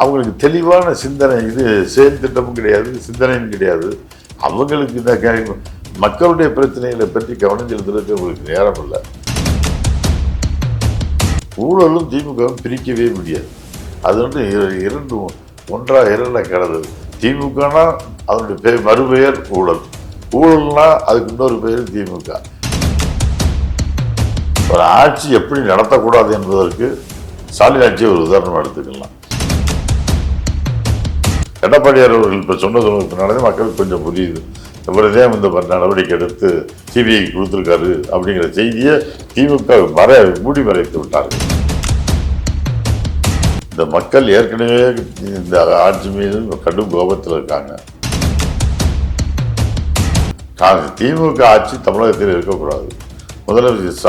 அவங்களுக்கு தெளிவான சிந்தனை இது செயல் திட்டமும் கிடையாது சிந்தனையும் கிடையாது. அவங்களுக்கு இந்த மக்களுடைய பிரச்சனைகளை பற்றி கவனம் செலுத்துறதுக்கு அவங்களுக்கு நேரம் இல்லை. ஊழலும் திமுகவும் பிரிக்கவே முடியாது. அது வந்து இர- இரண்டு ஒன்றா இரண்ட கிடந்தது திமுகனா அதனுடைய பெயர் மறுபெயர் ஊழல். ஊழல்னா அதுக்கு இன்னொரு பெயர் திமுக. ஒரு ஆட்சி எப்படி நடத்தக்கூடாது என்பதற்கு ஸ்டாலின் ஆட்சியை ஒரு உதாரணம் எடுத்துக்கலாம். எடப்பாடியார் அவர்கள் இப்போ சொன்னது பின்னாலே மக்களுக்கு கொஞ்சம் புரியுது. இவரதே இந்த நடவடிக்கை எடுத்து சிபிஐ கொடுத்துருக்காரு அப்படிங்கிற செய்தியை திமுக மறை மூடி மறைத்து விட்டார்கள். இந்த மக்கள் ஏற்கனவே இந்த ஆட்சி மீது கடும் கோபத்தில் இருக்காங்க. திமுக ஆட்சி தமிழகத்தில் இருக்கக்கூடாது. முதலமைச்சர்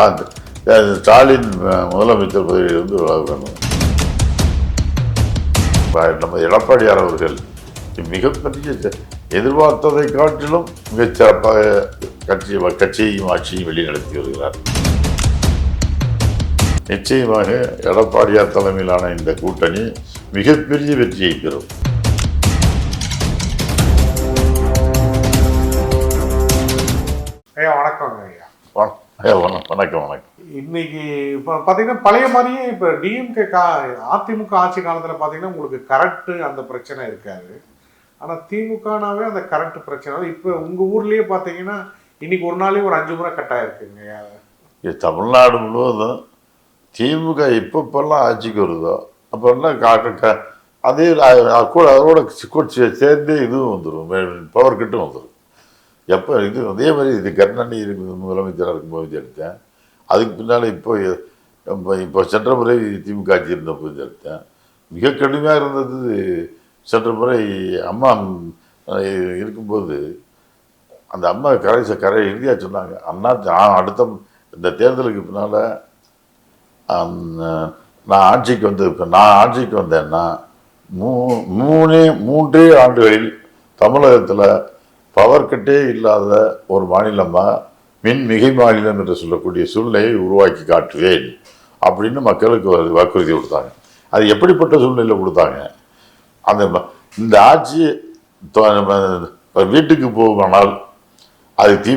ஸ்டாலின் முதலமைச்சர் பதவியிலிருந்து விலகணும். நம்ம எடப்பாடியார் அவர்கள் மிகப்பெரிய எதிர்பார்த்ததை காட்டிலும் மிகச் சிறப்பாக கட்சி கட்சியையும் ஆட்சியையும் வெளிநடத்தி வருகிறார். நிச்சயமாக எடப்பாடியார் தலைமையிலான இந்த கூட்டணி மிகப்பெரிய வெற்றியை பெறும். ஐயா வணக்கங்க ஐயா. வண- ஐயா, வண- வணக்கம் வணக்கம். இன்னைக்கு இப்போ பார்த்தீங்கன்னா பழைய மாதிரியே இப்போ டிஎம்கே கா அதிமுக ஆட்சி காலத்தில் பார்த்தீங்கன்னா உங்களுக்கு கரண்ட்டு அந்த பிரச்சனை இருக்காது. ஆனால் திமுகனாவே அந்த கரண்ட் பிரச்சனை. இப்போ உங்கள் ஊர்லேயே பார்த்தீங்கன்னா இன்னைக்கு ஒரு நாளே ஒரு அஞ்சு முறை கட் ஆயிருக்குங்க. இது தமிழ்நாடு முழுவதும் திமுக எப்பப்பெல்லாம் ஆட்சிக்கு வருதோ அப்போல்லாம் கா- அதே கூட அதோட கூட சே- சேர்ந்தே இதுவும் வந்துடும் பவர் கட்டும் வந்துடும் எப்போ இது அதே மாதிரி இது கருணாநிதி முதலமைச்சராக இருக்கும்போது எடுத்தேன். அதுக்கு பின்னால் இப்போ இப்போ இப்போ சென்ற முறை திமுக ஆட்சி இருந்தபோது எடுத்தேன் மிக கடுமையாக இருந்தது சென்ற முறை அம்மா இருக்கும்போது அந்த அம்மா கரை கரை இறுதியாக சொன்னாங்க அண்ணா நான் அடுத்த இந்த தேர்தலுக்கு பின்னால் நான் ஆட்சிக்கு வந்து இப்போ நான் ஆட்சிக்கு வந்தேன்னா மூ மூணே மூன்றே ஆண்டுகளில் தமிழகத்தில் பவர் கட்டே இல்லாத ஒரு மாநிலமாக மின் மிகை மாநிலம் என்று சொல்லக்கூடிய சூழ்நிலையை உருவாக்கி காட்டுவேன் அப்படின்னு மக்களுக்கு ஒரு வாக்குறுதி கொடுத்தாங்க. அது எப்படிப்பட்ட சூழ்நிலையில் கொடுத்தாங்க? அந்த இந்த ஆட்சி வீட்டுக்கு போகுமானால் அது தீ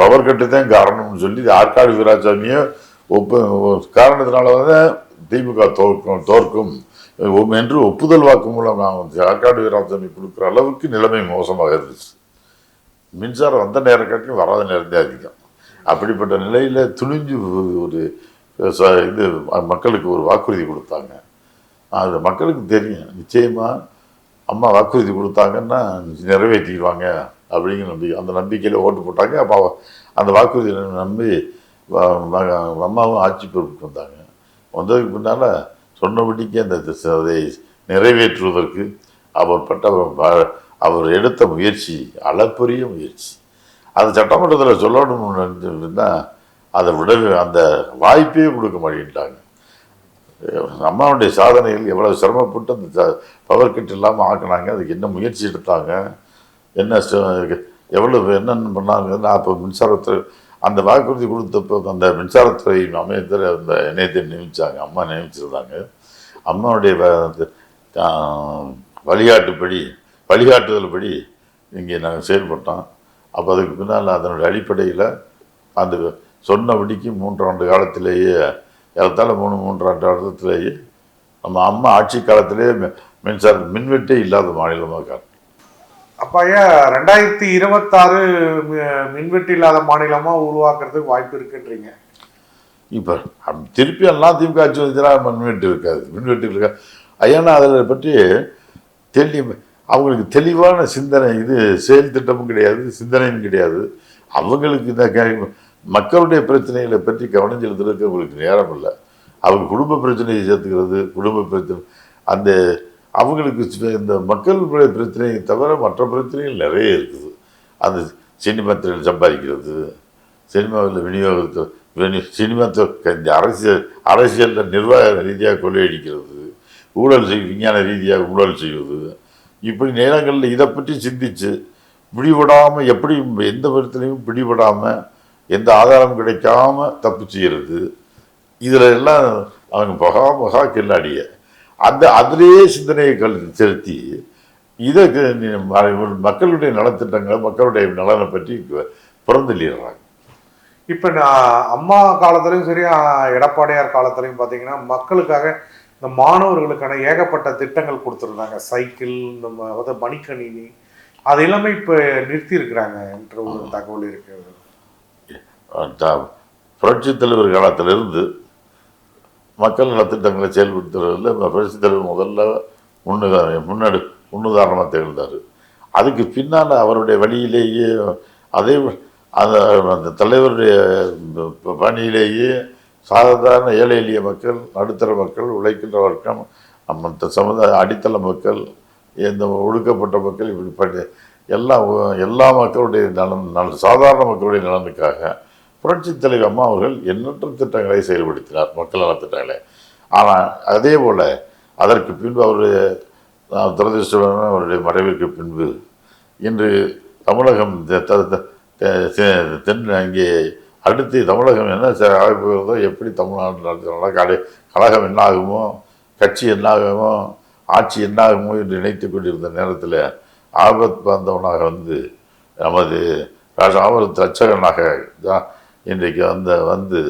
பவர் கட்டு தான் காரணம்னு சொல்லி ஆற்காடு வீராசாமியும் ஒப்பு காரணத்தினால தான் திமுக தோற்கும் தோற்கும். என்று ஒப்புதல் வாக்கு மூலம் நான் வந்து ஆற்காடு வீராசாமி கொடுக்குற அளவுக்கு நிலைமை மோசமாக இருந்துச்சு. மின்சாரம் வந்த நேரம் காட்டிலும் வராத நேரத்தே அதிகம். அப்படிப்பட்ட நிலையில் துணிஞ்சு ஒரு ச- இது மக்களுக்கு ஒரு வாக்குறுதி கொடுத்தாங்க. அது மக்களுக்கு தெரியும். நிச்சயமாக அம்மா வாக்குறுதி கொடுத்தாங்கன்னா நிறைவேற்றிடுவாங்க அப்படிங்கிற நம்பிக்கை அந்த நம்பிக்கையில் ஓட்டு போட்டாங்க. அப்போ அந்த வாக்குறுதியை நம்பி அம்மாவும் ஆட்சி பொறுப்புக்கு வந்தாங்க. வந்ததுக்கு பின்னால் சொன்னபடிக்கு அந்த அதை நிறைவேற்றுவதற்கு அவர் பட்ட அவர் எடுத்த முயற்சி அளப்பரிய முயற்சி. அது சட்டமன்றத்தில் சொல்லணும்னா அதை விடவே அந்த வாய்ப்பே கொடுக்க மாட்டேன்ட்டாங்க. அம்மாவுடைய சாதனைகள் எவ்வளோ சிரமப்பட்டு அந்த பவர் கட் இல்லாமல் ஆக்குனாங்க அதுக்கு என்ன முயற்சி எடுத்தாங்க என்ன ச- எவ்வளவு என்னென்ன பண்ணாங்க அப்போ மின்சாரத்துறை அந்த வாக்குறுதி கொடுத்தப்போ அந்த மின்சாரத்துறை அமையத்தில் அந்த இணையத்தை நியமித்தாங்க அம்மா நியமிச்சிருந்தாங்க. அம்மாவுடைய வழிகாட்டுப்படி வழிகாட்டுதல் படி இங்கே நாங்கள் செயல்பட்டோம். அப்போ அதுக்கு பின்னால் அதனுடைய அடிப்படையில் அந்த சொன்னபடிக்கு மூன்றாண்டு காலத்திலேயே ஏறத்தாழ மூணு மூன்றாண்டு காலத்திலேயே நம்ம அம்மா ஆட்சி காலத்திலேயே மின்சார மின்வெட்டே இல்லாத மாநிலமாக காட்டும் அப்போ ஐயா ரெண்டாயிரத்தி இருபத்தாறு மின்வெட்டு இல்லாத மாநிலமாக உருவாக்குறதுக்கு வாய்ப்பு இருக்குன்றீங்க. இப்போ திருப்பி எல்லாம் திமுக ஆட்சி வந்துச்சுன்னா மின்வெட்டு இருக்காது. மின்வெட்டு இருக்காது. ஐயானா அதில் பற்றி தெளி அவங்களுக்கு தெளிவான சிந்தனை இது செயல் திட்டமும் கிடையாது சிந்தனையும் கிடையாது. அவங்களுக்கு இந்த மக்களுடைய பிரச்சனைகளை பற்றி கவனம் செலுத்துறதுக்கு அவங்களுக்கு நேரம் இல்லை. அவங்க குடும்ப பிரச்சனையை சேர்த்துக்கிறது குடும்ப பிரச்சனை அந்த அவங்களுக்கு இந்த மக்களுடைய பிரச்சனையை தவிர மற்ற பிரச்சனைகள் நிறைய இருக்குது. அந்த சினிமா துறையில் சம்பாதிக்கிறது சினிமாவில் விநியோகத்தில் வினி சினிமா இந்த அரசியல் அரசியலில் நிர்வாக ரீதியாக கொள்ளையடிக்கிறது ஊழல் செய் விஞ்ஞான ரீதியாக ஊழல் செய்வது. இப்படி நேரங்களில் இதை பற்றி சிந்திச்சு பிடிபடாமல் எப்படி எந்த விதத்துலையும் பிடிபடாமல் எந்த ஆதாரம் கிடைக்காம தப்பு செய்கிறது இதில் எல்லாம் அவங்க மகா மகா கில்லாடிய. அந்த அதிலேயே சிந்தனையை கல் செலுத்தி இதை மக்களுடைய நலத்திட்டங்களை மக்களுடைய நலனை பற்றி பிறந்தள்ளிடுறாங்க. இப்போ நான் அம்மா காலத்துலேயும் சரி எடப்பாடியார் காலத்துலயும் பார்த்தீங்கன்னா மக்களுக்காக இந்த மாணவர்களுக்கான ஏகப்பட்ட திட்டங்கள் கொடுத்துருந்தாங்க. சைக்கிள் இந்த அதாவது மடிக்கணினி அது எல்லாமே இப்போ நிறுத்தி இருக்கிறாங்க என்ற ஒரு தகவல் இருக்கிறது த- புரட்சித் தலைவர் காலத்திலிருந்து மக்கள் நலத்திட்டங்களை செயல்படுத்துறதுல புரட்சித் தலைவர் முதல்ல முன்னுதா முன்னெடு முன்னுதாரணமாக திகழ்ந்தார். அதுக்கு பின்னால் அவருடைய வழியிலேயே அதே அந்த அந்த தலைவருடைய பணியிலேயே சாதாரண ஏழை எளிய மக்கள் நடுத்தர மக்கள் உழைக்கின்ற வர்க்கம் மற்ற சமுதாய அடித்தள மக்கள் இந்த ஒடுக்கப்பட்ட மக்கள் இப்படி பண்ணி எல்லா எல்லா மக்களுடைய நலன் நல சாதாரண மக்களுடைய நலனுக்காக புரட்சி தலைவர் அம்மா அவர்கள் எண்ணற்ற திட்டங்களை செயல்படுத்தினார் மக்கள் நலத்திட்டங்களை ஆனால் அதே போல் அதற்கு பின்பு அவருடைய துரதிருஷ்டமான அவருடைய மறைவிற்கு பின்பு இன்று தமிழகம் த- த- தென் இங்கே அடுத்து தமிழகம் என்ன செ- எப்படி தமிழ்நாடு நடத்த கடை கழகம் என்ன ஆகுமோ கட்சி என்ன ஆகுமோ ஆட்சி என்ன ஆகுமோ என்று நினைத்து கொண்டிருந்த நேரத்தில் ஆபத் பாந்தவனாக வந்து நமது ராஜா ஆபத்து ரட்சகனாக தான் இன்றைக்கு வந்த வந்து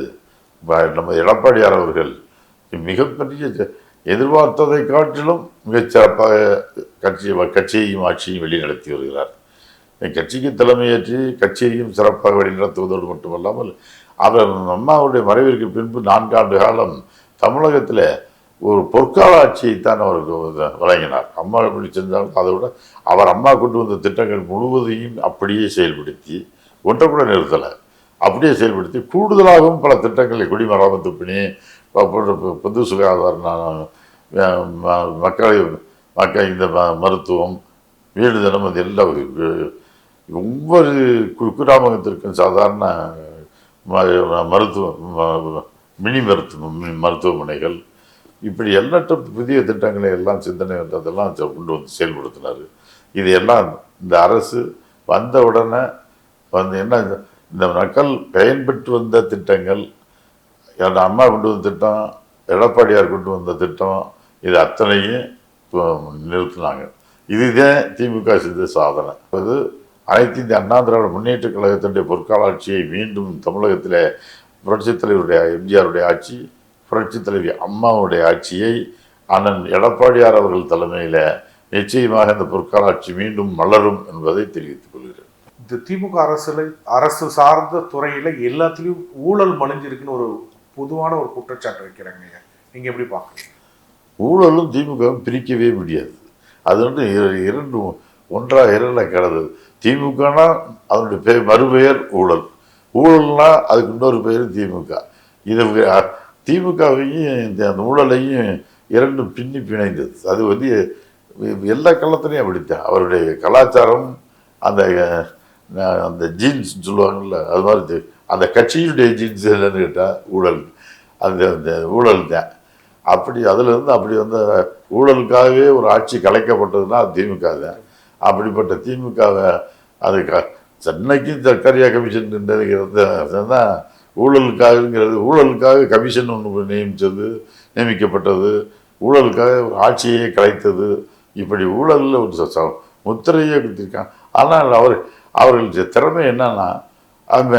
நம்ம எடப்பாடியார் அவர்கள் மிகப்பெரிய எதிர்பார்த்ததை காட்டிலும் மிகச்சிறப்பாக கட்சி கட்சியையும் ஆட்சியையும் வழிநடத்தி வருகிறார். கட்சிக்கு தலைமையேற்றி கட்சியையும் சிறப்பாக வழிநடத்துவதோடு மட்டுமல்லாமல் அவர் அம்மாவுடைய மறைவிற்கு பின்பு நான்காண்டு காலம் தமிழகத்தில் ஒரு பொற்கால ஆட்சியை தான் அவருக்கு வழங்கினார். அம்மா எப்படி செஞ்சாலும் அதை விட அவர் அம்மா கொண்டு வந்த திட்டங்கள் முழுவதையும் அப்படியே செயல்படுத்தி ஒன்றை கூட நிறுத்தலை. அப்படியே செயல்படுத்தி கூடுதலாகவும் பல திட்டங்களை குடிமராமத்து பணி பொது சுகாதார நா- ம- மக்களை மக்கள் இந்த ம- மருத்துவம் வீடு தினம் அது எல்லாம் ஒவ்வொரு குக்கிராமத்திற்கும் சாதாரண ம- மருத்துவ ம- மினி மருத்துவ மினி மருத்துவமனைகள் இப்படி எண்ணற்ற புதிய திட்டங்களை எல்லாம் சிந்தனை வந்ததெல்லாம் செ- கொண்டு வந்து செயல்படுத்தினார். இது எல்லாம் இந்த அரசு வந்த உடனே வந்து என்ன இந்த- மக்கள் பயன்பெற்று வந்த திட்டங்கள் என் அம்மா கொண்டு வந்த திட்டம் எடப்பாடியார் கொண்டு வந்த திட்டம் இது அத்தனையும் இப்போ நிறுத்தினாங்க. இதுதான் திமுக செஞ்ச சாதனை. அது அனைத்து இந்திய அண்ணா திராவிட முன்னேற்ற கழகத்தினுடைய பொற்கால ஆட்சியை மீண்டும் தமிழகத்தில் புரட்சித் தலைவருடைய எம்ஜிஆருடைய ஆட்சி புரட்சித் தலைவி அம்மாவுடைய ஆட்சியை அண்ணன் எடப்பாடியார் அவர்கள் தலைமையில் நிச்சயமாக இந்த பொற்கால ஆட்சி மீண்டும் மலரும் என்பதை தெரிவித்துக் கொள்கிறேன். இந்த திமுக அரசுல அரசு சார்ந்த துறையில எல்லாத்துலயும் ஊழல் மலிஞ்சிருக்குன்னு ஒரு பொதுவான ஒரு குற்றச்சாட்டு வைக்கிறாங்க ஐயா. நீங்க எப்படி பாக்குறீங்க ஊழலும் திமுகவும் பிரிக்கவே முடியாது. அது வந்து இர- இரண்டு ஒன்றாக இரண்டாக கிடந்தது. திமுகனா அதனுடைய பெயர் மறுபெயர் ஊழல். ஊழல்னா அதுக்கு இன்னொரு பெயர் திமுக. இது திமுகவையும் இந்த அந்த ஊழலையும் இரண்டும் பின்னி பிணைந்தது. அது வந்து எல்லா காலத்துலையும் அப்படித்தான். அவருடைய கலாச்சாரம் அந்த அந்த ஜீன்ஸ் சொல்லுவாங்கல்ல அது மாதிரி அந்த கட்சியினுடைய ஜீன்ஸ் என்னன்னு கேட்டால் ஊழல். அந்த அந்த ஊழல் தான். அப்படி அதிலிருந்து அப்படி வந்த ஊழலுக்காகவே ஒரு ஆட்சி கலைக்கப்பட்டதுன்னா திமுக தான். அப்படிப்பட்ட திமுகவை அது க சென்னைக்கு சர்க்காரியா கமிஷன் தான் ஊழலுக்காகங்கிறது ஊழலுக்காக கமிஷன் ஒன்று நியமித்தது நியமிக்கப்பட்டது ஊழலுக்காக ஆட்சியை கலைத்தது. இப்படி ஊழலில் ஒரு ச- ச- முத்திரையே கொடுத்துருக்கான் ஆனால் அவர் அவர்களுடைய திறமை என்னன்னா அந்த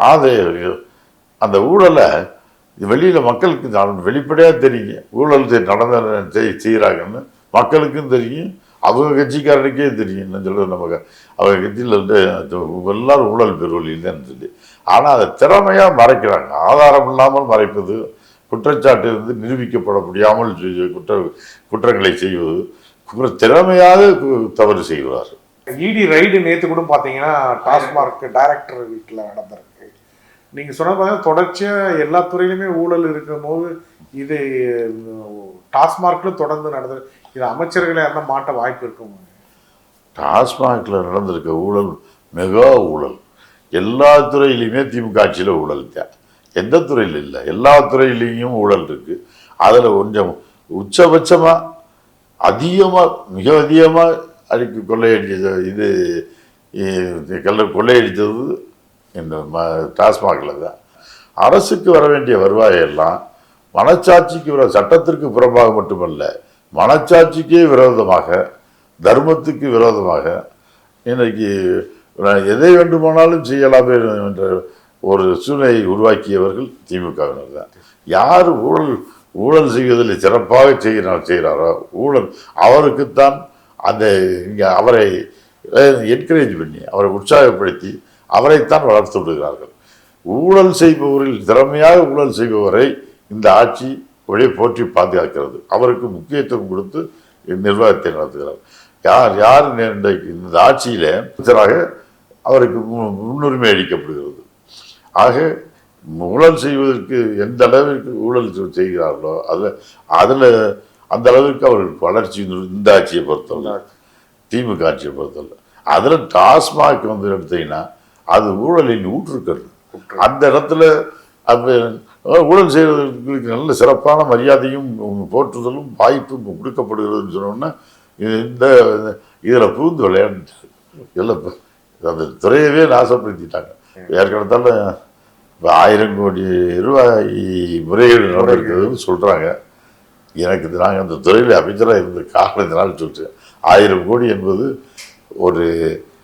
ஆதாய அந்த ஊழலை வெளியில் மக்களுக்கு வெளிப்படையாக தெரியும். ஊழல் நடந்த செய் செய்கிறாங்கன்னு மக்களுக்கும் தெரியும். அவங்க கட்சிக்காரனுக்கே தெரியும் என்ன சொல்றது நமக்கு அவங்க கட்சியில் வந்து எல்லாரும் ஊழல் பெருவழி இல்லைன்னு சொல்லி ஆனால் அதை திறமையாக மறைக்கிறாங்க. ஆதாரம் இல்லாமல் மறைப்பது குற்றச்சாட்டு வந்து நிரூபிக்கப்பட முடியாமல் குற்ற குற்றங்களை செய்வது குற்ற திறமையாக தவறு செய்கிறார். இடி ரைடு நேற்று கூட பார்த்தீங்கன்னா டாஸ்மார்க் டைரக்டர் வீட்டில் நடந்திருக்கு. நீங்கள் சொன்ன பார்த்தீங்கன்னா தொடர்ச்சியாக எல்லா துறையிலுமே ஊழல் இருக்கும் போது இது டாஸ்மார்க்ல தொடர்ந்து நடந்தது இது அமைச்சர்களை யாருன்னா மாட்ட வாய்ப்பு இருக்கும். டாஸ்மாகில் நடந்திருக்க ஊழல் மெகா ஊழல். எல்லா துறையிலையுமே திமுக ஆட்சியில் ஊழல் தான் எந்த துறையில் இல்லை. எல்லா துறையிலையும் ஊழல் இருக்கு. அதில் கொஞ்சம் உச்சபட்சமாக அதிகமாக மிக அதிகமாக அடிக்க கொள்ளையடிச்சது இது கல்ல கொள்ளையடித்தது இந்த ம டாஸ்மாகில் தான். அரசுக்கு வர வேண்டிய வருவாயெல்லாம் மனச்சாட்சிக்கு விரோ சட்டத்திற்கு புறம்பாக மட்டுமல்ல மனச்சாட்சிக்கே விரோதமாக தர்மத்துக்கு விரோதமாக இன்றைக்கு நான் எதை வேண்டுமானாலும் செய்யலாமே என்ற ஒரு சூழ்நிலையை உருவாக்கியவர்கள் திமுகவினர் தான். யார் ஊழல் ஊழல் செய்வதில் சிறப்பாக செய்கிறார் செய்கிறாரோ ஊழல் அவருக்குத்தான் அந்த இங்கே அவரை என்கரேஜ் பண்ணி அவரை உற்சாகப்படுத்தி அவரைத்தான் வளர்த்து விடுகிறார்கள். ஊழல் செய்பவரில் திறமையாக ஊழல் செய்பவரை இந்த ஆட்சி ஒளி போற்றி பாதுகாக்கிறது. அவருக்கு முக்கியத்துவம் கொடுத்து நிர்வாகத்தை நடத்துகிறார். யார் யார் இன்றைக்கு இந்த ஆட்சியில அமைச்சராக அவருக்கு மு- முன்னுரிமை அளிக்கப்படுகிறது. ஆக ஊழல் செய்வதற்கு எந்த அளவிற்கு ஊழல் செய்- செய்கிறார்களோ அதில் அதில் அந்த அளவிற்கு அவர்களுக்கு வளர்ச்சி இந்த ஆட்சியை பொறுத்தவரை திமுக ஆட்சியை பொறுத்தவரை. அதில் டாஸ்மாக் வந்து எடுத்தீங்கன்னா அது ஊழலின் ஊற்றுக்கள் அந்த இடத்துல அந்த ஊழல் செய்வதற்கு நல்ல சிறப்பான மரியாதையும் போற்றுதலும் வாய்ப்பும் கொடுக்கப்படுகிறதுன்னு சொன்னோன்னா இந்த இதில் புகுந்து விளையாண்டுட்டாங்க எல்லாம் அந்த துறையவே நாசப்படுத்திட்டாங்க. ஏற்கனத்தால இப்போ ஆயிரம் கோடி ரூபாய் முறைகேடு நடந்திருக்கிறதுன்னு சொல்கிறாங்க எனக்கு நாங்கள் அந்த துறையில் அமைச்சராக இருந்த காரணத்தினால் சொல்கிறேன் ஆயிரம் கோடி என்பது ஒரு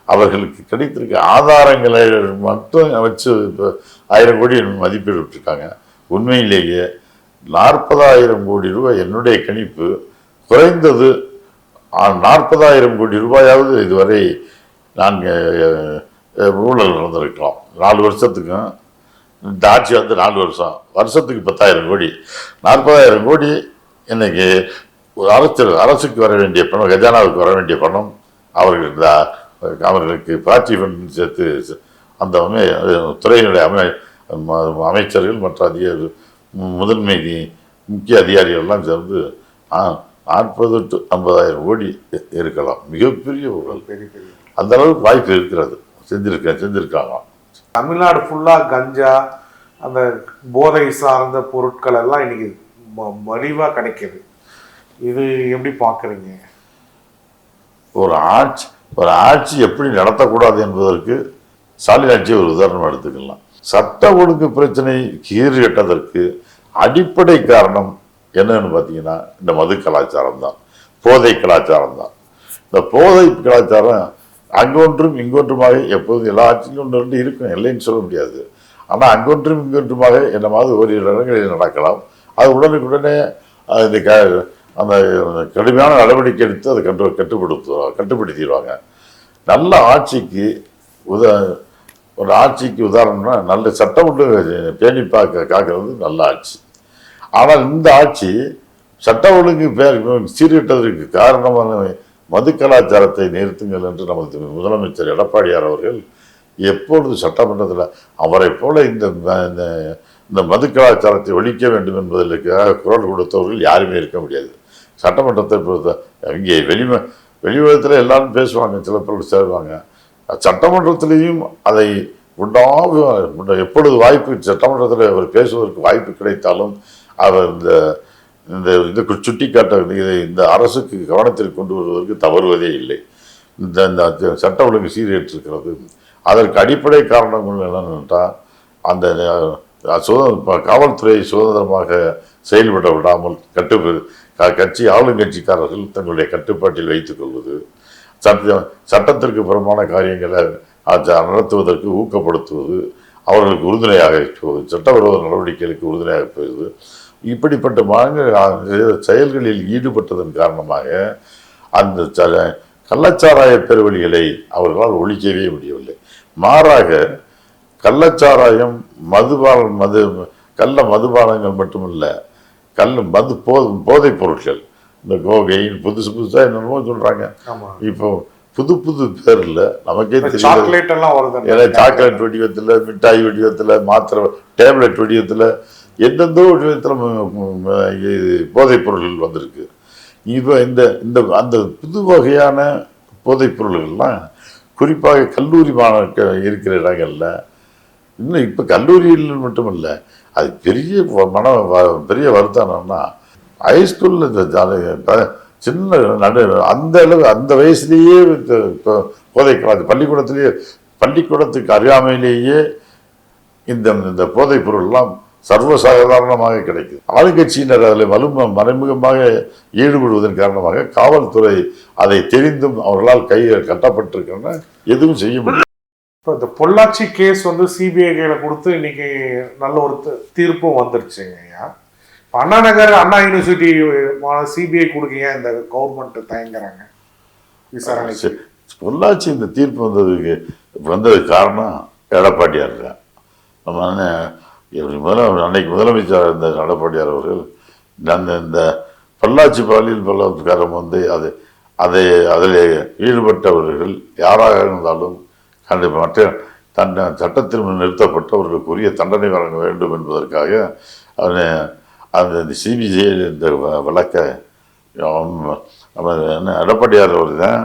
அவர்களுக்கு கிடைத்திருக்க ஆதாரங்களை மட்டும் வச்சு இப்போ ஆயிரம் கோடி மதிப்பீடு விட்டுருக்காங்க. உண்மையிலேயே நாற்பதாயிரம் கோடி ரூபாய் என்னுடைய கணிப்பு குறைந்தது நாற்பதாயிரம் கோடி ரூபாயாவது இதுவரை நாங்கள் ஊழல் நடந்திருக்கலாம். நாலு வருஷத்துக்கும் இந்த ஆட்சி வந்து நாலு வருஷம். வருஷத்துக்கு பத்தாயிரம் கோடி. நாற்பதாயிரம் கோடி இன்னைக்கு ஒரு அரசு அரசுக்கு வர வேண்டிய பணம் கஜானாவுக்கு வர வேண்டிய பணம் அவர்கள் இந்த அவர்களுக்கு பார்த்திபன் சேர்த்து அந்த துறையினுடைய அமை அமைச்சர்கள் மற்ற அதிகாரி மு- முதன்மை முக்கிய அதிகாரிகள்லாம் சேர்ந்து நாற்பது டு ஐம்பதாயிரம் கோடி இருக்கலாம் மிகப்பெரிய அந்த அளவுக்கு வாய்ப்பு இருக்கிறது. செஞ்சிருக்க செஞ்சிருக்காங்க. தமிழ்நாடு ஃபுல்லா கஞ்சா அந்த போதை சார்ந்த பொருட்கள் எல்லாம் இன்னைக்கு ம- மலிவா கிடைக்குது. இது எப்படி பாக்குறீங்க? ஒரு ஆட்சி ஒரு ஆட்சி எப்படி நடத்தக்கூடாது என்பதற்கு ஸ்டாலின் ஆட்சியை ஒரு உதாரணம் எடுத்துக்கலாம். சட்ட ஒழுங்கு பிரச்சனை கீறிட்டதற்கு அடிப்படை காரணம் என்னன்னு பார்த்தீங்கன்னா இந்த மது கலாச்சாரம் தான். போதை கலாச்சாரம் தான். இந்த போதை கலாச்சாரம் அங்கொன்றும் இங்கொன்றுமாக எப்போதும் எல்லா ஆட்சியிலும் ஒன்று ரெண்டு இருக்கும் இல்லைன்னு சொல்ல முடியாது. ஆனால் அங்கொன்றும் இங்கொன்றுமாக என்ன மாதிரி ஒரு இடங்களில் நடக்கலாம். அது உடனுக்குடனே அது இந்த க அந்த கடுமையான நடவடிக்கை எடுத்து அதை கட்டு கட்டுப்படுத்துவாங்க கட்டுப்படுத்திடுவாங்க. நல்ல ஆட்சிக்கு உத ஒரு ஆட்சிக்கு உதாரணம்னா நல்ல சட்டம் ஒழுங்கு பேணி பார்க்க காக்கிறது நல்ல ஆட்சி. ஆனால் இந்த ஆட்சி சட்ட ஒழுங்கு சீரிட்டதற்கு காரணமான மது கலாச்சாரத்தை நிறுத்துங்கள் என்று நமது முதலமைச்சர் எடப்பாடியார் அவர்கள் எப்பொழுது சட்டமன்றத்தில் அவரை போல இந்த இந்த- இந்த மது கலாச்சாரத்தை ஒழிக்க வேண்டும் என்பதற்காக குரல் கொடுத்தவர்கள் யாருமே இருக்க முடியாது. சட்டமன்றத்தை பொறுத்த இங்கே வெளிம உலகத்தில் எல்லாரும் பேசுவாங்க சில பேர் சேருவாங்க. சட்டமன்றத்திலேயும் அதை உண்டாக எப்பொழுது வாய்ப்பு சட்டமன்றத்தில் அவர் பேசுவதற்கு வாய்ப்பு கிடைத்தாலும் அவர் இந்த இந்த இது சுட்டி காட்ட இதை இந்த அரசுக்கு கவனத்தில் கொண்டு வருவதற்கு தவறுவதே இல்லை. இந்த இந்த சட்ட ஒழுங்கு சீரேற்றிருக்கிறது. அதற்கு அடிப்படை காரணங்கள் என்னென்னா அந்த சுதந்திர காவல்துறை சுதந்திரமாக செயல்பட விடாமல் கட்டு கட்சி ஆளுங்கட்சிக்காரர்கள் தங்களுடைய கட்டுப்பாட்டில் வைத்துக் கொள்வது சட்ட சட்டத்திற்கு புறமான காரியங்களை நடத்துவதற்கு ஊக்கப்படுத்துவது அவர்களுக்கு உறுதுணையாக இருப்பது சட்டவிரோத நடவடிக்கைகளுக்கு உறுதுணையாக போவது இப்படிப்பட்ட மாநில செயல்களில் ஈடுபட்டதன் காரணமாக அந்த ச- கள்ளச்சாராய பெருவழிகளை அவர்களால் ஒழிக்கவே முடியவில்லை. மாறாக கள்ளச்சாராயம் மதுபான மது கள்ள மதுபானங்கள் மட்டுமல்ல கல் மது போ போதைப் பொருட்கள் இந்த கோகைன் புதுசு புதுசாக என்னென்னமோ சொல்கிறாங்க இப்போ புது புது பேரில் நமக்கே தெரியல. சாக்லேட் எல்லாம் வருது ஏன்னா சாக்லேட் வடிவத்தில் மிட்டாய் வடிவத்தில் மாத்திரை டேப்லெட் வடிவத்தில் எந்தெந்தோ வடிவத்தில் இது போதைப் பொருள்கள் வந்திருக்கு. இப்போ இந்த இந்த அந்த புது வகையான போதைப் பொருள்கள்லாம் குறிப்பாக கல்லூரி மாணவர்கள் இருக்கிற இடங்கள்ல இன்னும் இப்போ கல்லூரியில் மட்டுமல்ல அது பெரிய மன பெரிய வருத்தம்னா ஹைஸ்கூலில் இந்த சின்ன நடு அந்த அளவு அந்த வயசுலேயே போதைக்கூடாது போதை பள்ளிக்கூடத்திலேயே பள்ளிக்கூடத்துக்கு அறியாமையிலேயே இந்த இந்த போதைப் பொருள்லாம் சர்வசாதாரணமாக கிடைக்குது. ஆளுங்கட்சியினர் அதில் வலும மறைமுகமாக ஈடுபடுவதன் காரணமாக காவல்துறை அதை தெரிந்தும் அவர்களால் கையில் கட்டப்பட்டிருக்கின்றன எதுவும் செய்ய முடியும் இப்போ இந்த பொள்ளாச்சி கேஸ் வந்து சிபிஐ கையில் கொடுத்து இன்னைக்கு நல்ல ஒரு தீர்ப்பும் வந்துருச்சுங்க ஐயா. அண்ணா நகர் அண்ணா யூனிவர்சிட்டி சிபிஐ கொடுக்கீங்க இந்த கவர்மெண்ட் தயங்குறாங்க? விசாரணை பொள்ளாச்சி இந்த தீர்ப்பு வந்ததுக்கு வந்ததுக்கு காரணம் எடப்பாடியார் தான். நம்ம முதல அன்னைக்கு முதலமைச்சர் இருந்த எடப்பாடியார் அவர்கள் அந்த இந்த பொள்ளாச்சி பாலியல் பலாத்காரம் வந்து அது அதை அதில் ஈடுபட்டவர்கள் யாராக இருந்தாலும் கண்டிப்பாக மற்ற தண்ட சட்டத்திற்கு நிறுத்தப்பட்டவர்களுக்குரிய தண்டனை வழங்க வேண்டும் என்பதற்காக அவனை அந்த சிபிசிஐ இந்த வழக்கை என்ன எடப்பாடியார் அவர் தான்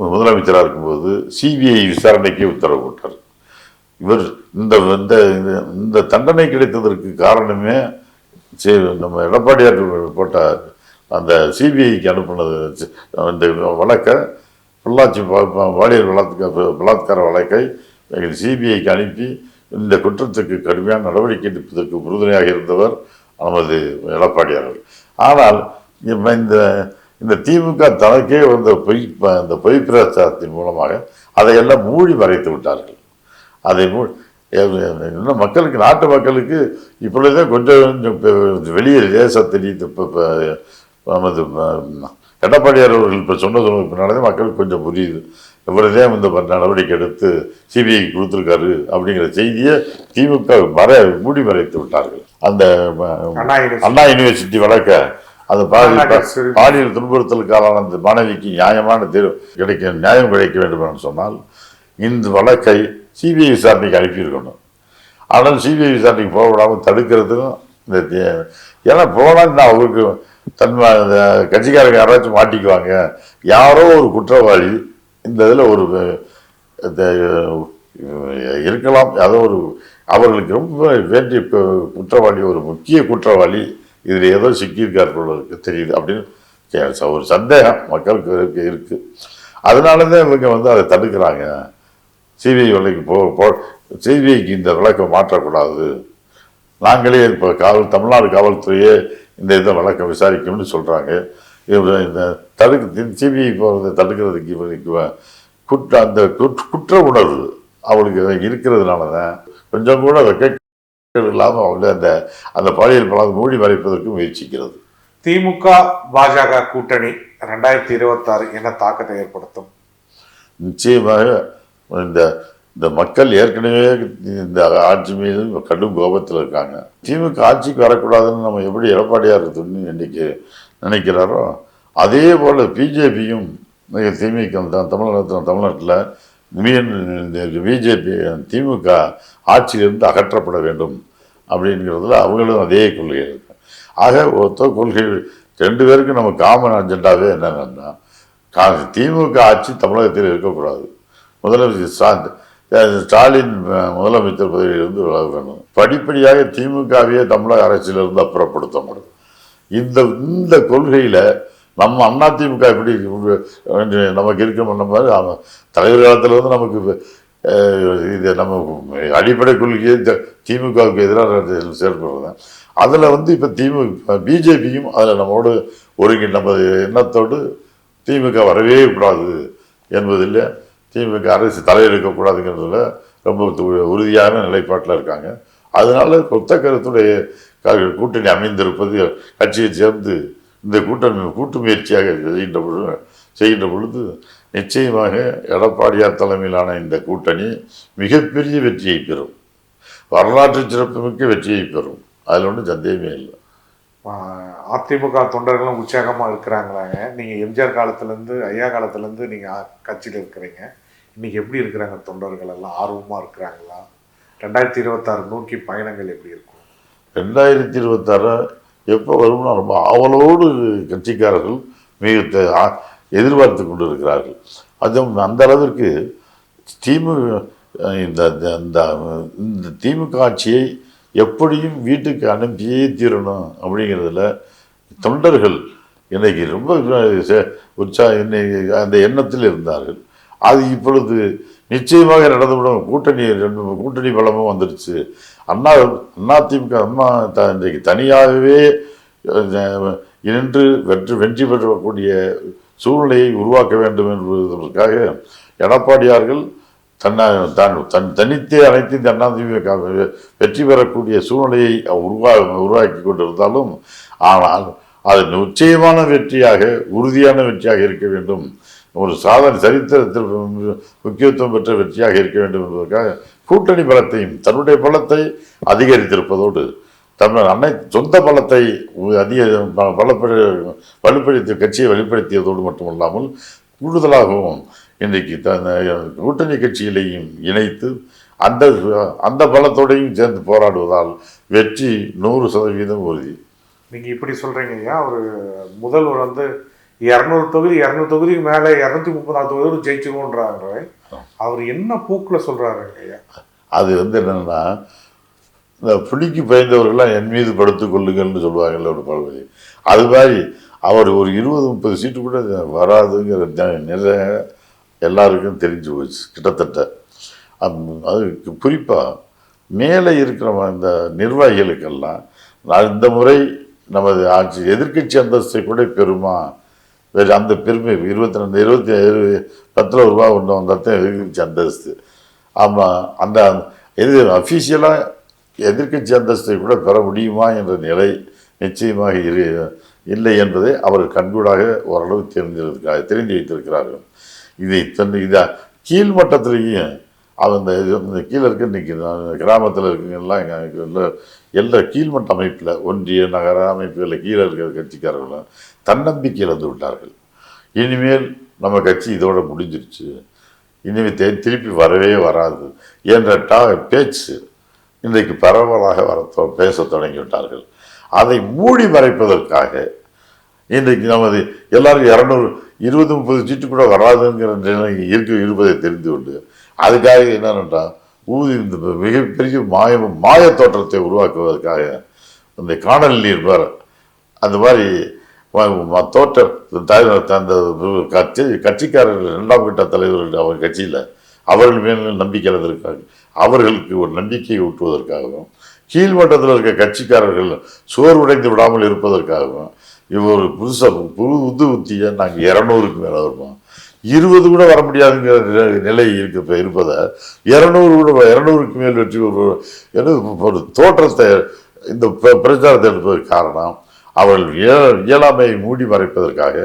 முதலமைச்சராக இருக்கும்போது சிபிஐ விசாரணைக்கு உத்தரவு போட்டார். இவர் இந்த இந்த இந்த- இந்த தண்டனை கிடைத்ததற்கு காரணமே சரி, நம்ம எடப்பாடியார் போட்ட அந்த சிபிஐக்கு அனுப்புனது இந்த வழக்கை பொள்ளாச்சி பாலியல் பலாத்கார பலாத்கார வழக்கை சிபிஐக்கு அனுப்பி இந்த குற்றத்துக்கு கடுமையான நடவடிக்கை எடுப்பதற்கு உறுதுணையாக இருந்தவர் நமது எடப்பாடி அவர்கள். ஆனால் இப்ப இந்த இந்த திமுக தனக்கே வந்த பொய் இந்த பொய் பிரச்சாரத்தின் மூலமாக அதையெல்லாம் மூடி மறைத்து விட்டார்கள். அதை மூ இன்னும் மக்களுக்கு நாட்டு மக்களுக்கு இப்பொழுதே கொஞ்சம் கொஞ்சம் வெளியே தேச தெரியுது இப்போ நமது எடப்பாடியார் அவர்கள் இப்போ சொன்னது பின்னாலே மக்களுக்கு கொஞ்சம் புரியுது. இவரதே இந்த நடவடிக்கை எடுத்து சிபிஐ கொடுத்துருக்காரு அப்படிங்கிற செய்தியை திமுக மறை மூடி மறைத்து விட்டார்கள். அந்த அண்ணா யூனிவர்சிட்டி வழக்க அது. பாலியல் துன்புறுத்தலுக்கான அந்த மாணவிக்கு நியாயமான தீர்வு கிடைக்க நியாயம் கிடைக்க வேண்டும் என்று சொன்னால் இந்த வழக்கை சிபிஐ விசாரணைக்கு அனுப்பியிருக்கணும். ஆனால் சிபிஐ விசாரணைக்கு போக விடாமல் தடுக்கிறதுக்கும் இந்த ஏன்னா போனால் நான் அவருக்கு தன் இந்த கட்சிக்காரங்க யாராச்சும் மாட்டிக்குவாங்க. யாரோ ஒரு குற்றவாளி இந்த இதில் ஒரு இருக்கலாம். ஏதோ ஒரு அவர்களுக்கு ரொம்ப வேண்டிய குற்றவாளி ஒரு முக்கிய குற்றவாளி இதில் ஏதோ சிக்கியிருக்கார் போலருக்கு தெரியுது அப்படின்னு ஒரு சந்தேகம் மக்களுக்கு இருக்கு இருக்குது அதனால தான் இவங்க வந்து அதை தடுக்கிறாங்க. சிபிஐ வழக்கு போ போ சிபிஐக்கு இந்த வழக்கை மாற்றக்கூடாது. நாங்களே இப்போ காவல் தமிழ்நாடு காவல்துறையே இந்த இதை வழக்கை விசாரிக்கும்னு சொல்கிறாங்க இந்த தடுக்க சிபிஐ போகிறத தடுக்கிறதுக்கு இவனுக்கு குற்ற அந்த குற்ற குற்ற உணர்வு அவளுக்கு இருக்கிறதுனால தான் கொஞ்சம் கூட வெக்க இல்லாமல் அவங்க அந்த அந்த பாலியல் பலம் மூடி மறைப்பதற்கு முயற்சிக்கிறது திமுக பாஜக கூட்டணி ரெண்டாயிரத்தி இருபத்தாறு என்ன தாக்கத்தை ஏற்படுத்தும் நிச்சயமாக இந்த இந்த மக்கள் ஏற்கனவே இந்த ஆட்சி மீது கடும் கோபத்தில் இருக்காங்க திமுக ஆட்சிக்கு வரக்கூடாதுன்னு நம்ம எப்படி எடப்பாடியார் துணி இன்னைக்கு நினைக்கிறாரோ அதே போல் பிஜேபியும் திமுக தான் தமிழ்நாட்டில் தமிழ்நாட்டில் பிஜேபி திமுக ஆட்சியிலிருந்து அகற்றப்பட வேண்டும் அப்படிங்கிறதுல அவங்களும் அதே கொள்கை இருக்கு ஆக ஒருத்த கொள்கை ரெண்டு பேருக்கும் நம்ம காமன் அஜெண்டாவே என்னென்னா கா- திமுக ஆட்சி தமிழகத்தில் இருக்கக்கூடாது. முதலமைச்சர் ஸ்டா- ஸ்டாலின் முதலமைச்சர் பதவியிலிருந்து விலக வேண்டும் படிப்படியாக திமுகவையே தமிழக அரசியலிருந்து அப்புறப்படுத்தப்படும். இந்த இந்த கொள்கையில் நம்ம அண்ணா திமுக எப்படி நமக்கு இருக்கணும் மாதிரி அவன் தலைவர் காலத்திலிருந்து நமக்கு இது நம்ம அடிப்படை கொள்கையை த- திமுகவுக்கு எதிராக செயல்படுறது அதில் வந்து இப்போ திமுக பிஜேபியும் அதில் நம்மோடு ஒருங்கி நம்ம எண்ணத்தோடு திமுக வரவே கூடாது என்பதில் திமுக அரசு தலையெடுக்கக்கூடாதுங்கிறதுல ரொம்ப உறுதியான நிலைப்பாட்டில் இருக்காங்க. அதனால கொத்த கருத்துடைய கூட்டணி அமைந்திருப்பது கட்சியை சேர்ந்து இந்த கூட்டணி கூட்டு முயற்சியாக செய்கின்ற பொழுது செய்கின்ற பொழுது நிச்சயமாக எடப்பாடியார் தலைமையிலான இந்த கூட்டணி மிகப்பெரிய வெற்றியை பெறும். வரலாற்று சிறப்புமிக்க வெற்றியை பெறும். அதில் ஒன்றும் சந்தேகமே இல்லை. அதிமுக தொண்டர்களும் உற்சாகமா இருக்கிறாங்களாங்க. நீங்க எம்ஜிஆர் காலத்துல இருந்து ஐயா காலத்துல இருந்து நீங்க ஆ- கட்சியில இருக்கிறீங்க. இன்னைக்கு எப்படி இருக்கிறாங்க தொண்டர்கள் எல்லாம்? ஆர்வமா இருக்கிறாங்களா? ரெண்டாயிரத்தி இருபத்தாறு நோக்கி பயணங்கள் எப்படி இருக்கும்? ரெண்டாயிரத்தி இருபத்தாறு எப்போ வரும்னா ரொம்ப ஆவலோடு கட்சிக்காரர்கள் மிக எதிர்பார்த்து கொண்டு இருக்கிறார்கள் அதுவும் அந்த அளவிற்கு திமுக இந்த இந்த- இந்த திமுக ஆட்சியை எப்படியும் வீட்டுக்கு அனுப்பியே தீரணும் அப்படிங்கிறதுல தொண்டர்கள் இன்னைக்கு ரொம்ப சே- இன்னைக்கு அந்த எண்ணத்தில் இருந்தார்கள். அது இப்பொழுது நிச்சயமாக நடந்துவிடும். கூட்டணி ரெண்டு கூட்டணி பலமும் வந்துருச்சு அண்ணா அண்ணா திமுக அம்மா த- இன்றைக்கு தனியாகவே நின்று வெற்றி வெற்றி பெறக்கூடிய சூழ்நிலையை உருவாக்க வேண்டும் என்பதற்காக எடப்பாடியார்கள் தன்னை தான் தன் தனித்தே அனைத்து இந்த வெற்றி பெறக்கூடிய சூழ்நிலையை உருவா உருவாக்கி கொண்டிருந்தாலும் ஆனால் அது நிச்சயமான வெற்றியாக உறுதியான வெற்றியாக இருக்க வேண்டும். ஒரு சாதனை சரித்திரத்தில் முக்கியத்துவம் பெற்ற வெற்றியாக இருக்க வேண்டும் என்பதற்காக கூட்டணி பலத்தையும் தன்னுடைய பலத்தை அதிகரித்திருப்பதோடு தமிழ் அன்னை சொந்த பலத்தை அதிக பலப்படு வலுப்படுத்திய கட்சியை வெளிப்படுத்தியதோடு மட்டுமல்லாமல் கூடுதலாகவும் இன்றைக்கு த கூட்டணி கட்சிகளையும் இணைத்து அந்த அந்த பலத்தோடையும் சேர்ந்து போராடுவதால் வெற்றி நூறு சதவீதம் உறுதி. நீங்க இப்படி சொல்றீங்க ஐயா ஒரு முதல்வர் வந்து இரநூறு தொகுதி இரநூறு தொகுதிக்கு மேல இரநூத்தி முப்பதாறு தொகுதி ஜெயிச்சிருவோன்றாரு. அவர் என்ன பூக்குல சொல்றாரு ஐயா அது வந்து என்னன்னா இந்த புலிக்கு பயந்தவர்கள்லாம் என் மீது படுத்துக் கொள்ளுங்கள்னு சொல்லுவாங்கல்ல ஒரு பழமொழி. அது மாதிரி அவர் ஒரு இருபது முப்பது சீட்டு கூட வராதுங்கிற நிலை எல்லாருக்கும் தெரிஞ்சு போச்சு கிட்டத்தட்ட. அது அதுக்கு குறிப்பாக மேலே இருக்கிற இந்த நிர்வாகிகளுக்கெல்லாம் நான் இந்த முறை நமது ஆட்சி எதிர்க்கட்சி அந்தஸ்தை கூட பெறுமா? வேறு அந்த பெருமை இருபத்தி ரெண்டு இருபத்தி ஏழு பத்தில் ரூபா ஒன்று வந்தால் தான் எதிர்க்கட்சி அந்தஸ்து. ஆமாம் அந்த இது அஃபீஷியலாக எதிர்க்கட்சி அந்தஸ்தை கூட பெற முடியுமா என்ற நிலை நிச்சயமாக இரு இல்லை என்பதை அவர் கண்கூடாக ஓரளவு தெரிந்திருக்கிறார் தெரிந்து வைத்திருக்கிறார்கள். இதை தன் இதை கீழ்மட்டத்திலேயும் அந்த இந்த இது இந்த கீழே இருக்க இன்னைக்கு கிராமத்தில் இருக்குங்கெல்லாம் எங்கள் எல்லா கீழ்மட்ட அமைப்பில் ஒன்றிய நகர அமைப்புகளில் கீழே இருக்கிற கட்சிக்காரர்களும் தன்னம்பிக்கை இழந்து விட்டார்கள். இனிமேல் நம்ம கட்சி இதோட முடிஞ்சிருச்சு. இனிமேல் திருப்பி வரவே வராது. என்ற டா பேச்சு இன்றைக்கு பரவலாக வர தொ- பேசத் அதை மூடி மறைப்பதற்காக இன்றைக்கு நமது எல்லாரும் இரநூறு இருபது முப்பது சீட்டு கூட வராதுங்கிற நிலை இருக்க இருப்பதை தெரிந்து கொண்டு. அதுக்காக என்னென்னா ஊதி இந்த மிகப்பெரிய மாய மாய தோற்றத்தை உருவாக்குவதற்காக இந்த காணொலி இருப்பார் அந்த மாதிரி ம- தோற்ற தலைவர் அந்த கட்சி கட்சிக்காரர்கள் இரண்டாம் கட்ட தலைவர்கள் அவர் கட்சியில் அவர்கள் மேலும் நம்பிக்கை இருக்காங்க அவர்களுக்கு ஒரு நம்பிக்கையை ஊட்டுவதற்காகவும் கீழ்மட்டத்தில் இருக்க கட்சிக்காரர்கள் சோர்வடைந்து விடாமல் இருப்பதற்காகவும் இவர் புதுசாக புது உத்து உத்தியை நாங்கள் இரநூறுக்கு மேலே வருவோம் இருபது கூட வர முடியாதுங்கிற நிலை- நிலை இருக்கு இப்போ இருப்பதை. இரநூறு கூட இரநூறுக்கு மேல் வெற்றி ஒரு ஒரு தோற்றத்தை இந்த பிர- பிரச்சாரத்தை எடுப்பதற்கு காரணம் அவர்கள் இய- இயலாமையை மூடி மறைப்பதற்காக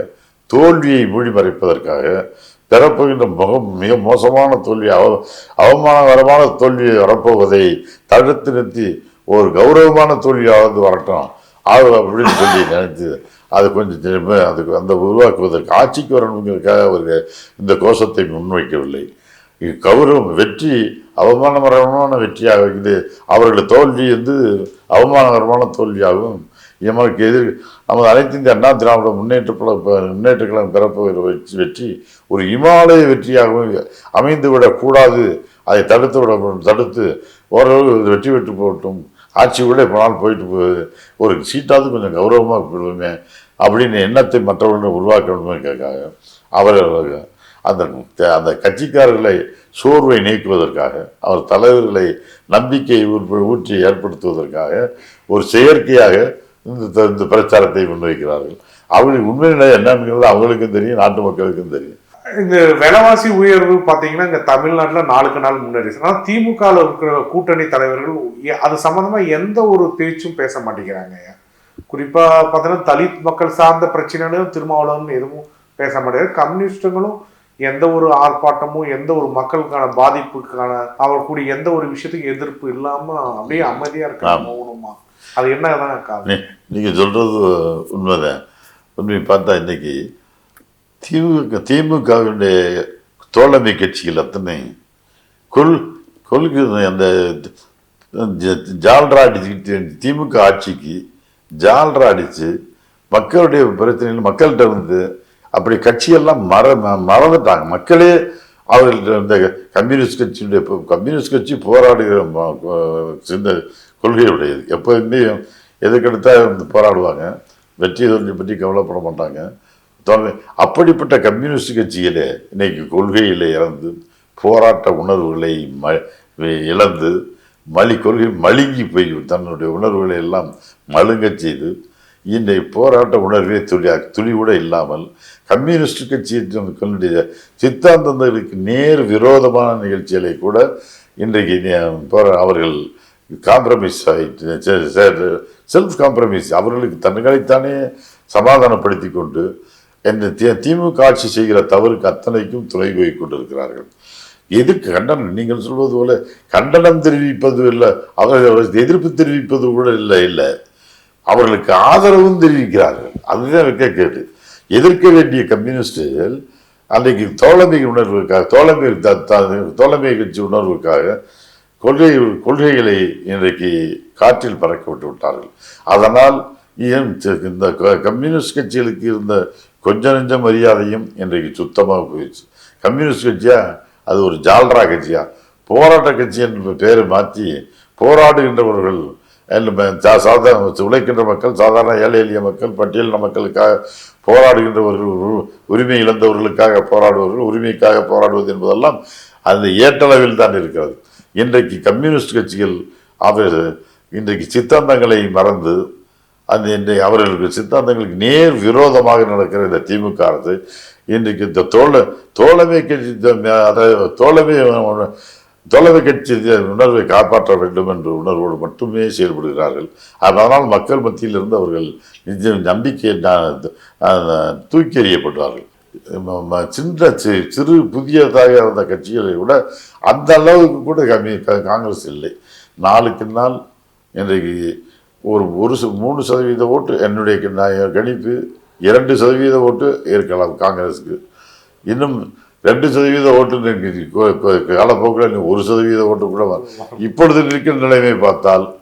தோல்வியை மூடி மறைப்பதற்காக பெறப்போகின்ற முகம் மிக மோசமான தோல்வி அவ அவமானகரமான தோல்வி வரப்போவதை தடுத்து நிறுத்தி ஒரு கௌரவமான தோல்வியாவது வரட்டும். ஆகு அப்படின்னு சொல்லி நினைத்து அது கொஞ்சம் திரும்ப அதுக்கு அந்த உருவாக்குவதற்கு ஆட்சிக்கு வரணுங்கிறதுக்காக அவர்கள் இந்த கோஷத்தை முன்வைக்கவில்லை. கௌரவம் வெற்றி அவமானகரமான வெற்றியாக இது அவர்கள் தோல்வி வந்து அவமானகரமான தோல்வியாகவும் எமக்கு எதிர் நமது அனைத்து இந்திய அண்ணா திராவிட முன்னேற்ற முன்னேற்ற கழகம் பிறப்பு வெற்றி வெற்றி ஒரு இமாலய வெற்றியாகவும் அமைந்து விடக்கூடாது அதை தடுத்து விட தடுத்து ஓரளவு வெற்றி பெற்று போகட்டும். ஆட்சி கூட போனால் போயிட்டு போகுது ஒரு சீட்டாவது கொஞ்சம் கௌரவமாக போடுவோமே அப்படின்னு எண்ணத்தை மற்றவர்கள் உருவாக்க வேண்டுமென்றாக அவர் அந்த அந்த கட்சிக்காரர்களை சோர்வை நீக்குவதற்காக அவர் தலைவர்களை நம்பிக்கையை ஊற்றி ஏற்படுத்துவதற்காக ஒரு செயற்கையாக இந்த இந்த பிரச்சாரத்தை முன்வைக்கிறார்கள் அவர்களுக்கு உண்மை நிலை என்னங்கிறது அவங்களுக்கும் தெரியும் நாட்டு மக்களுக்கும் தெரியும். இந்த விலைவாசி உயர்வு பாத்தீங்கன்னா இங்க தமிழ்நாட்டுல நாளுக்கு நாள் முன்னேறிச்சு ஆனா திமுகவில் இருக்கிற கூட்டணி தலைவர்கள் அது சம்பந்தமா எந்த ஒரு பேச்சும் பேச மாட்டேங்கிறாங்க குறிப்பா பார்த்தீங்கன்னா தலித் மக்கள் சார்ந்த பிரச்சனைகளும் திருமாவளவன் எதுவும் பேச மாட்டேங்குது கம்யூனிஸ்டுகளும் எந்த ஒரு ஆர்ப்பாட்டமும் எந்த ஒரு மக்களுக்கான பாதிப்புக்கான அவர் கூடிய எந்த ஒரு விஷயத்துக்கு எதிர்ப்பு இல்லாம அப்படியே அமைதியா இருக்காங்க ஆமா. அது என்னதான் காரணம் நீங்கள் சொல்கிறது உண்மைதான். உண்மை பார்த்தா இன்னைக்கு திமுக திமுகவினுடைய தோழமை கட்சிகள் அத்தனை கொள் கொள்கை அந்த ஜ- ஜால்ரா அடிச்சுக்கிட்டு திமுக ஆட்சிக்கு ஜால்ரா அடித்து மக்களுடைய பிரச்சனைகள் மக்கள்கிட்ட இருந்து அப்படி கட்சியெல்லாம் மற ம- மறந்துட்டாங்க. மக்களே அவர்கள்ட்ட இந்த கம்யூனிஸ்ட் கட்சியுடைய கம்யூனிஸ்ட் கட்சி போராடுகிற ம- கொள்கை உடையது எப்போ எப்போதுமே எதுக்கெடுத்தா வந்து போராடுவாங்க. வெற்றி தோல்வி பற்றி கவலைப்பட மாட்டாங்க. அப்படிப்பட்ட கம்யூனிஸ்ட் கட்சியில் இன்னைக்கு கொள்கையில் இறந்து போராட்ட உணர்வுகளை ம இழந்து மலி கொள்கை மழுங்கி போய் தன்னுடைய உணர்வுகளை எல்லாம் மழுங்க செய்து இன்றைய போராட்ட உணர்வே துளி துளி கூட இல்லாமல் கம்யூனிஸ்ட் கட்சியினுடைய சித்தாந்தங்களுக்கு நேர் விரோதமான நிகழ்ச்சிகளை கூட இன்றைக்கு போரா- அவர்கள் காம்ப்ரமைஸ் செல்ஃப் காம்ப்ரமைஸ் அவர்களுக்கு தங்களைத்தானே சமாதானப்படுத்தி கொண்டு என்ன தி- திமுக ஆட்சி செய்கிற தவறுக்கு அத்தனைக்கும் துணை போய் கொண்டிருக்கிறார்கள். எதுக்கு கண்டனம்? நீங்கள் சொல்வது போல கண்டனம் தெரிவிப்பது இல்லை அவர்கள் எதிர்ப்பு தெரிவிப்பது கூட இல்லை இல்லை. அவர்களுக்கு ஆதரவும் தெரிவிக்கிறார்கள். அதுதான் வைக்க கேட்டு எதிர்க்க வேண்டிய கம்யூனிஸ்டுகள் அன்றைக்கு தோழமை உணர்வுக்காக தோழமை த- தோழமை கட்சி உணர்வுக்காக கொள்கை கொள்கைகளை இன்றைக்கு காற்றில் பறக்க விட்டு விட்டார்கள். அதனால் ஏன் இந்த க- கம்யூனிஸ்ட் கட்சிகளுக்கு இருந்த கொஞ்ச நெஞ்ச மரியாதையும் இன்றைக்கு சுத்தமாக போயிடுச்சு. கம்யூனிஸ்ட் கட்சியா? அது ஒரு ஜால்ரா கட்சியா? போராட்ட கட்சி என்ற பெயரை மாற்றி போராடுகின்றவர்கள் சாதாரண உழைக்கின்ற மக்கள் சாதாரண ஏழை எளிய மக்கள் பட்டியலின மக்களுக்காக போராடுகின்றவர்கள் உரிமை இழந்தவர்களுக்காக போராடுவர்கள் உரிமைக்காக போராடுவது என்பதெல்லாம் அந்த ஏற்றளவில் தான் இருக்கிறது. இன்றைக்கு கம்யூனிஸ்ட் கட்சிகள் அவர் இன்றைக்கு சித்தாந்தங்களை மறந்து அந்த இன்றைய அவர்களுக்கு சித்தாந்தங்களுக்கு நேர் விரோதமாக நடக்கிற இந்த திமுக அரசு இன்றைக்கு இந்த தோழ தோழமை கட்சி அதாவது தோழமை தோழமை கட்சி உணர்வை காப்பாற்ற வேண்டும் என்ற உணர்வோடு மட்டுமே செயல்படுகிறார்கள். அதனால் மக்கள் மத்தியிலிருந்து அவர்கள் நிஜ நம்பிக்கை தூக்கி எறியப்படுவார்கள். சின்ன சி- சிறு புதியதாக இருந்த கட்சிகளை விட அந்த அளவுக்கு கூட கம்மி காங்கிரஸ் இல்லை. நாளுக்கு நாள் இன்றைக்கு ஒரு ஒரு ச- மூணு சதவீத ஓட்டு என்னுடைய நான் கணிப்பு இரண்டு சதவீத ஓட்டு இருக்கலாம் காங்கிரஸுக்கு. இன்னும் ரெண்டு சதவீத ஓட்டு காலப்போக்கில் ஒரு சதவீத ஓட்டு கூட இப்பொழுது இருக்கிற நிலைமை பார்த்தால்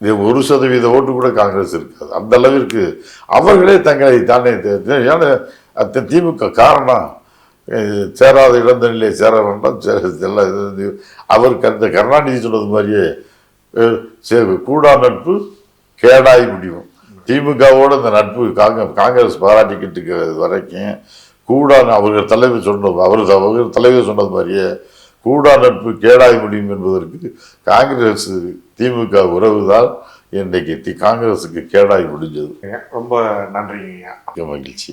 இது ஒரு சதவீத ஓட்டு கூட காங்கிரஸ் இருக்காது. அந்த அளவிற்கு அவர்களே தங்களை தானே ஏன்னா அந்த திமுக காரணம் சேராத இளந்தனிலே சேர வேண்டாம் எல்லாம் இது அவருக்கு அந்த கருணாநிதி சொன்னது மாதிரியே கூடா நட்பு கேடாய் முடியும். திமுகவோட அந்த நட்பு காங்க காங்கிரஸ் பாராட்டிக்கிட்டு வரைக்கும் கூடா அவர்கள் தலைவர் சொன்னது அவர் அவர் தலைவர் சொன்னது மாதிரியே கூடா நட்பு கேடாய் முடியும் என்பதற்கு காங்கிரஸ் திமுக உறவுதான் இன்றைக்கு தி- காங்கிரஸுக்கு கேடாய் முடிஞ்சது. ரொம்ப நன்றிங்க மகிழ்ச்சி.